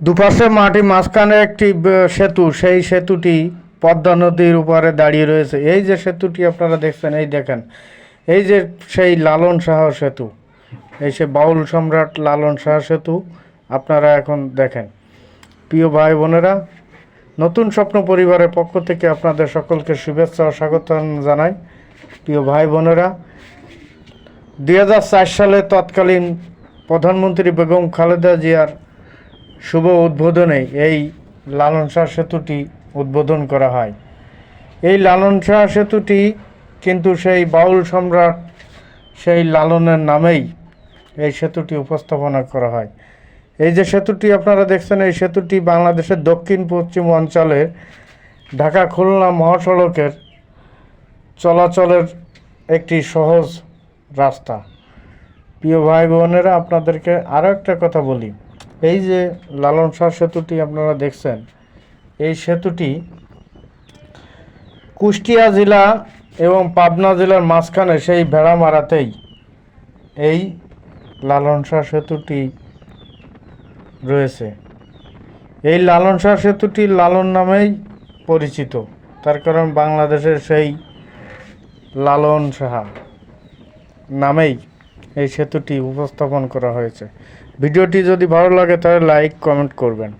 দুপাশে মাটি, মাঝখানে একটি সেতু। সেই সেতুটি পদ্মা নদীর উপরে দাঁড়িয়ে রয়েছে। এই যে সেতুটি আপনারা দেখছেন, এই দেখেন, এই যে সেই লালন শাহ সেতু, এই সে বাউল সম্রাট লালন শাহ সেতু, আপনারা এখন দেখেন। প্রিয় ভাই বোনেরা, নতুন স্বপ্ন পরিবারের পক্ষ থেকে আপনাদের সকলকে শুভেচ্ছা ও স্বাগত জানাই। প্রিয় ভাই বোনেরা দু হাজার চার সালে তৎকালীন প্রধানমন্ত্রী বেগম খালেদা জিয়ার শুভ উদ্বোধনে এই লালন শাহ সেতুটি উদ্বোধন করা হয়। এই লালন শাহ সেতুটি কিন্তু সেই বাউল সম্রাট সেই লালনের নামেই এই সেতুটি উপস্থাপনা করা হয়। এই যে সেতুটি আপনারা দেখছেন, এই সেতুটি বাংলাদেশের দক্ষিণ পশ্চিম অঞ্চলে ঢাকা খুলনা মহাসড়কের চলাচলের একটি সহজ রাস্তা। প্রিয় ভাই বোনেরা আপনাদেরকে আরও একটা কথা বলি। এই যে লালন শাহ সেতুটি আপনারা দেখছেন, এই সেতুটি কুষ্টিয়া জেলা এবং পাবনা জেলার মাঝখানে সেই ভেড়ামারাতেই এই লালন শাহ সেতুটি রয়েছে। এই লালন শাহ সেতুটি লালন নামেই পরিচিত। তার কারণ বাংলাদেশের সেই লালন সাহা নামেই এই সেতুটি উপস্থাপন করা হয়েছে। ভিডিওটি যদি ভালো লাগে তাহলে লাইক কমেন্ট করবেন।